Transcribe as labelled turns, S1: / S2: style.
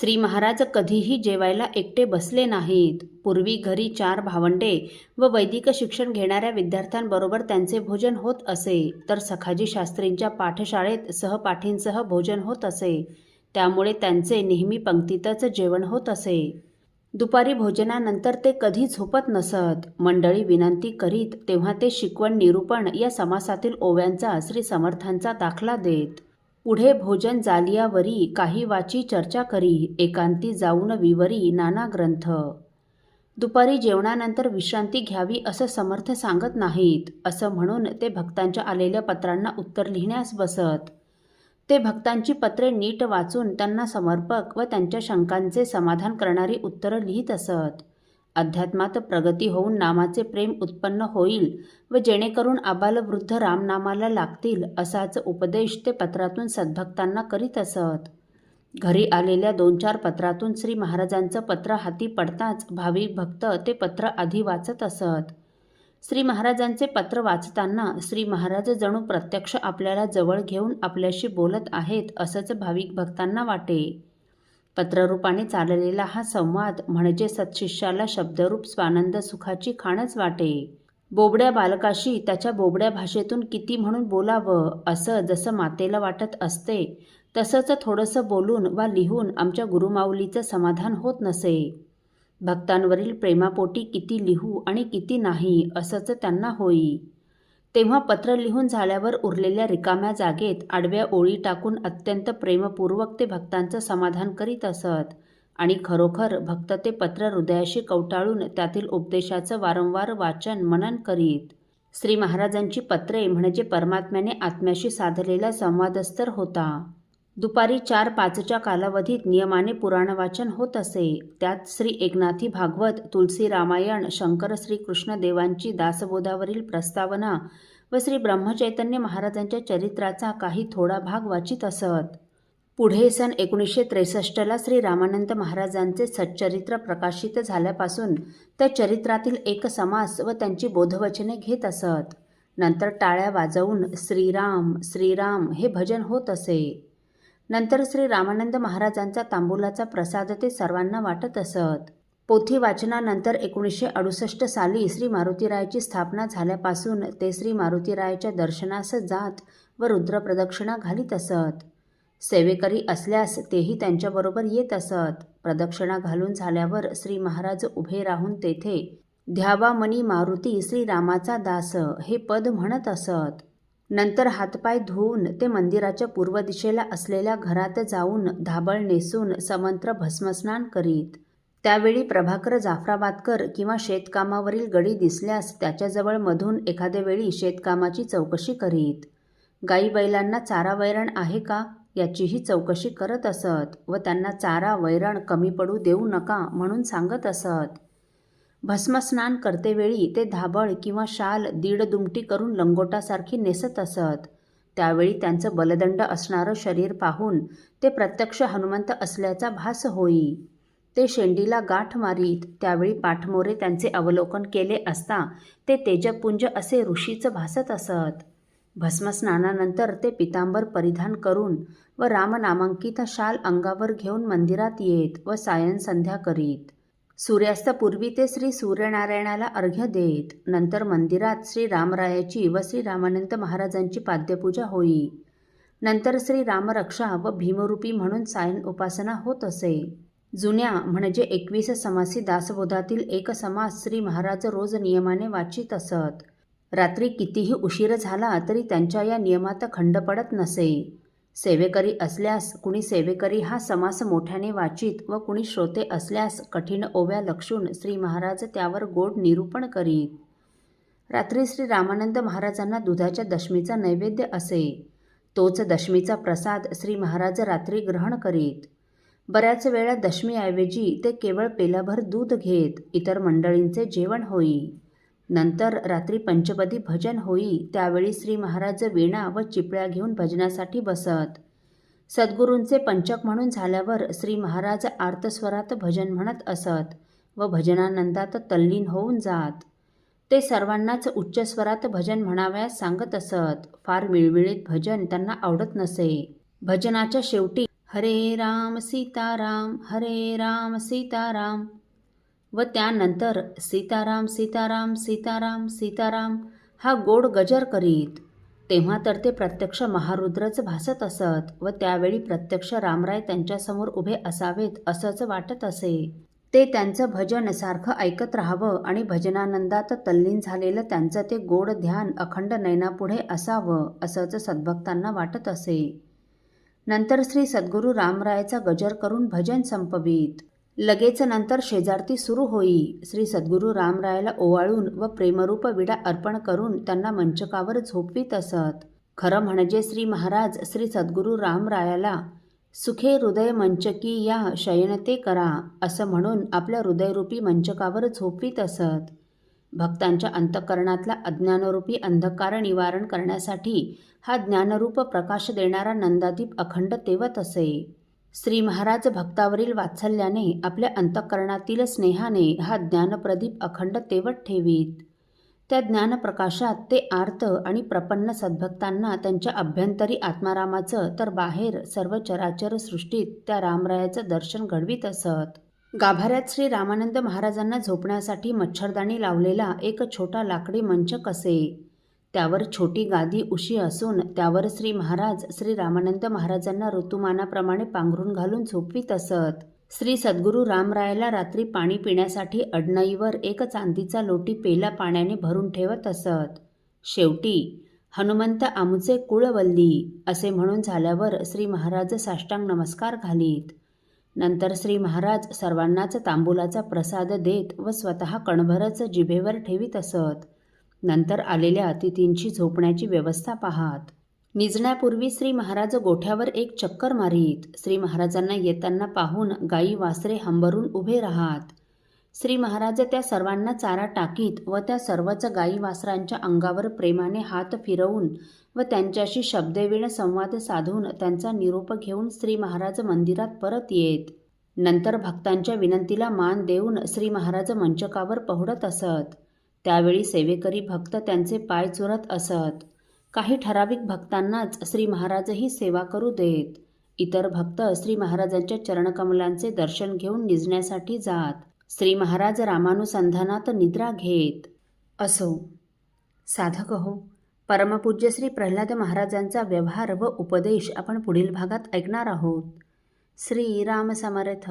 S1: श्री महाराज कधीही जेवायला एकटे बसले नाहीत. पूर्वी घरी चार भावंडे व वैदिक शिक्षण घेणाऱ्या विद्यार्थ्यांबरोबर त्यांचे भोजन होत असे. तर सखाजी शास्त्रींच्या पाठशाळेत सहपाठींसह भोजन होत असे. त्यामुळे त्यांचे नेहमी पंक्तीतच जेवण होत असे. दुपारी भोजनानंतर ते कधी झोपत नसत. मंडळी विनंती करीत तेव्हा ते शिकवण निरूपण या समासातील ओव्यांचा श्री समर्थांचा दाखला देत. पुढे भोजन जालियावरी काही वाची चर्चा करी एकांती जाऊन विवरी नाना ग्रंथ. दुपारी जेवणानंतर विश्रांती घ्यावी असं समर्थ सांगत नाहीत असं म्हणून ते भक्तांच्या आलेल्या पत्रांना उत्तर लिहिण्यास बसत. ते भक्तांची पत्रे नीट वाचून त्यांना समर्पक व त्यांच्या शंकांचे समाधान करणारी उत्तरं लिहित असत. अध्यात्मात प्रगती होऊन नामाचे प्रेम उत्पन्न होईल व जेणेकरून आबालवृद्ध रामनामाला लागतील असाच उपदेश ते पत्रातून सद्भक्तांना करीत असत. घरी आलेल्या दोन चार पत्रातून श्री महाराजांचं पत्र हाती पडताच भाविक भक्त ते पत्र आधी वाचत असत. श्री महाराजांचे पत्र वाचताना श्री महाराज जणू प्रत्यक्ष आपल्याला जवळ घेऊन आपल्याशी बोलत आहेत असंच भाविक भक्तांना वाटे. पत्ररूपाने चाललेला हा संवाद म्हणजे सत्शिष्याला शब्दरूप स्वानंद सुखाची खाणच वाटे. बोबड्या बालकाशी त्याच्या बोबड्या भाषेतून किती म्हणून बोलावं असं जसं मातेला वाटत असते तसंच थोडंसं बोलून वा लिहून आमच्या गुरुमाऊलीचं समाधान होत नसे. भक्तांवरील प्रेमापोटी किती लिहू आणि किती नाही असंच त्यांना होई. तेव्हा पत्र लिहून झाल्यावर उरलेल्या रिकाम्या जागेत आडव्या ओळी टाकून अत्यंत प्रेमपूर्वक ते भक्तांचं समाधान करीत असत. आणि खरोखर भक्त ते पत्र हृदयाशी कवटाळून त्यातील उपदेशाचं वारंवार वाचन मनन करीत. श्री महाराजांची पत्रे म्हणजे परमात्म्याने आत्म्याशी साधलेला संवादस्तर होता. दुपारी चार पाचच्या कालावधीत नियमाने पुराण वाचन होत असे. त्यात श्री एकनाथी भागवत तुलसी रामायण शंकर श्रीकृष्ण देवांची दासबोधावरील प्रस्तावना व श्री ब्रह्मचैतन्य महाराजांच्या चरित्राचा काही थोडा भाग वाचित असत. पुढे सन एकोणीसशे त्रेसष्टला श्री रामानंद महाराजांचे सच्चरित्र प्रकाशित झाल्यापासून त्या चरित्रातील एक समास व त्यांची बोधवचने घेत असत. नंतर टाळ्या वाजवून श्रीराम श्रीराम हे भजन होत असे. नंतर श्री रामानंद महाराजांचा तांबुलाचा प्रसाद ते सर्वांना वाटत असत. पोथी वाचनानंतर एकोणीसशे अडुसष्ट साली श्री मारुतीरायाची स्थापना झाल्यापासून ते श्री मारुतीरायाच्या दर्शनास जात व रुद्रप्रदक्षिणा घालीत असत. सेवेकरी असल्यास तेही त्यांच्याबरोबर येत असत. प्रदक्षिणा घालून झाल्यावर श्री महाराज उभे राहून तेथे ध्यावा मनी मारुती श्रीरामाचा दास हे पद म्हणत असत. नंतर हातपाय धुवून ते मंदिराच्या पूर्व दिशेला असलेल्या घरात जाऊन धाबळ नेसून समंत्र भस्मस्नान करीत. त्यावेळी प्रभाकर जाफराबादकर किंवा शेतकामावरील गडी दिसल्यास त्याच्याजवळ मधून एखाद्या वेळी शेतकामाची चौकशी करीत. गाई बैलांना चारा वैरण आहे का? याचीही चौकशी करत असत व त्यांना चारा वैरण कमी पडू देऊ नका म्हणून सांगत असत. भस्मस्नान करतेवेळी ते धाबळ किंवा शाल दीड दुमटी करून लंगोटासारखी नेसत असत. त्यावेळी त्यांचं बलदंड असणारं शरीर पाहून ते प्रत्यक्ष हनुमंत असल्याचा भास होई. ते शेंडीला गाठ मारीत त्यावेळी पाठमोरे त्यांचे अवलोकन केले असता ते तेजपुंज असे ऋषीचं भासत असत. भस्मस्नानानंतर ते पितांबर परिधान करून व रामनामांकित शाल अंगावर घेऊन मंदिरात येत व सायन संध्या करीत. सूर्यास्तापूर्वी ते श्री सूर्यनारायणाला अर्घ्य देत नंतर मंदिरात श्री रामरायाची व श्री रामानंद महाराजांची पाद्यपूजा होई. नंतर श्री रामरक्षा व भीमरूपी म्हणून सायन उपासना होत असे. जुन्या म्हणजे एकवीस समासी दासबोधातील एक समास श्री महाराज रोज नियमाने वाचित असत. रात्री कितीही उशीर झाला तरी त्यांच्या या नियमात खंड पडत नसे. सेवेकरी असल्यास कुणी सेवेकरी हा समास मोठ्याने वाचित व कुणी श्रोते असल्यास कठीण ओव्या लक्षून श्री महाराज त्यावर गोड निरूपण करीत. रात्री श्री रामानंद महाराजांना दुधाच्या दशमीचा नैवेद्य असे. तोच दशमीचा प्रसाद श्री महाराज रात्री ग्रहण करीत. बऱ्याच वेळा दशमीऐवजी ते केवळ पेलाभर दूध घेत इतर मंडळींचे जेवण होई. नंतर रात्री पंचपदी भजन होई त्यावेळी श्री महाराज वीणा व चिपळ्या घेऊन भजनासाठी बसत. सद्गुरूंचे पंचक म्हणून झाल्यावर श्री महाराज आर्तस्वरात भजन म्हणत असत व भजनानंदात तल्लीन होऊन जात. ते सर्वांनाच उच्च स्वरात भजन म्हणावयास सांगत असत. फार मिळविळीत भजन त्यांना आवडत नसे. भजनाच्या शेवटी हरे राम सीताराम हरे राम सीताराम व त्यानंतर सीताराम सीताराम सीताराम सीताराम हा गोड गजर करीत. तेव्हा तर ते प्रत्यक्ष महारुद्रच भासत असत व त्यावेळी प्रत्यक्ष रामराय त्यांच्यासमोर उभे असावेत असंच वाटत असे. ते त्यांचं भजन सारखं ऐकत राहावं आणि भजनानंदात तल्लीन झालेलं त्यांचं ते गोड ध्यान अखंड नयनापुढे असावं असंच सद्भक्तांना वाटत असे. नंतर श्री सद्गुरू रामरायाचा गजर करून भजन संपवीत. लगेच नंतर शेजारती सुरू होई. श्री सद्गुरू रामरायाला ओवाळून व प्रेमरूप विडा अर्पण करून त्यांना मंचकावर झोपवीत असत. खरं म्हणजे श्री महाराज श्री सद्गुरू रामरायाला सुखे हृदय मंचकी या शयनते करा असं म्हणून आपल्या हृदयरूपी मंचकावर झोपवीत असत. भक्तांच्या अंतःकरणातला अज्ञानरूपी अंधकार निवारण करण्यासाठी हा ज्ञानरूप प्रकाश देणारा नंदादीप अखंड तेवत असे. श्री महाराज भक्तावरील वात्सल्याने आपल्या अंतःकरणातील स्नेहाने हा ज्ञानप्रदीप अखंड तेवत ठेवीत. त्या ज्ञानप्रकाशात ते आर्त आणि प्रपन्न सद्भक्तांना त्यांच्या अभ्यंतरी आत्मारामाचं तर बाहेर सर्व चराचर सृष्टीत त्या रामरायाचं दर्शन घडवीत असत. गाभाऱ्यात श्री रामानंद महाराजांना झोपण्यासाठी मच्छरदाणी लावलेला एक छोटा लाकडी मंचक असे. त्यावर छोटी गादी उशी असून त्यावर श्री महाराज श्री रामानंद महाराजांना ऋतुमानाप्रमाणे पांघरून घालून झोपवीत असत श्री सद्गुरू रामरायाला रात्री पाणी पिण्यासाठी अडणईवर एक चांदीचा लोटी पेला पाण्याने भरून ठेवत असत. शेवटी हनुमंत आमुचे कुळवल्ली असे म्हणून झाल्यावर श्री महाराज साष्टांग नमस्कार घालीत. नंतर श्री महाराज सर्वांनाच तांबुलाचा प्रसाद देत व स्वतः कणभरच जिभेवर ठेवीत असत. नंतर आलेल्या अतिथींची झोपण्याची व्यवस्था पाहात. निजण्यापूर्वी श्री महाराज गोठ्यावर एक चक्कर मारीत श्री महाराजांना येताना पाहून गायी वासरे हंबरून उभे राहात. श्री महाराज त्या सर्वांना चारा टाकीत व त्या सर्वच गायी वासरांच्या अंगावर प्रेमाने हात फिरवून व त्यांच्याशी शब्दवीण संवाद साधून त्यांचा निरोप घेऊन श्री महाराज मंदिरात परत येत. नंतर भक्तांच्या विनंतीला मान देऊन श्री महाराज मंचकावर पहुडत असत. त्यावेळी सेवेकरी भक्त त्यांचे पाय चुरत असत. काही ठराविक भक्तांनाच श्री महाराजही सेवा करू देत. इतर भक्त श्री महाराजांच्या चरणकमलांचे दर्शन घेऊन निजण्यासाठी जात. श्री महाराज रामानुसंधानात निद्रा घेत. असो. साधक हो. परमपूज्य श्री प्रल्हाद महाराजांचा व्यवहार व उपदेश आपण पुढील भागात ऐकणार आहोत. श्री राम समर्थ.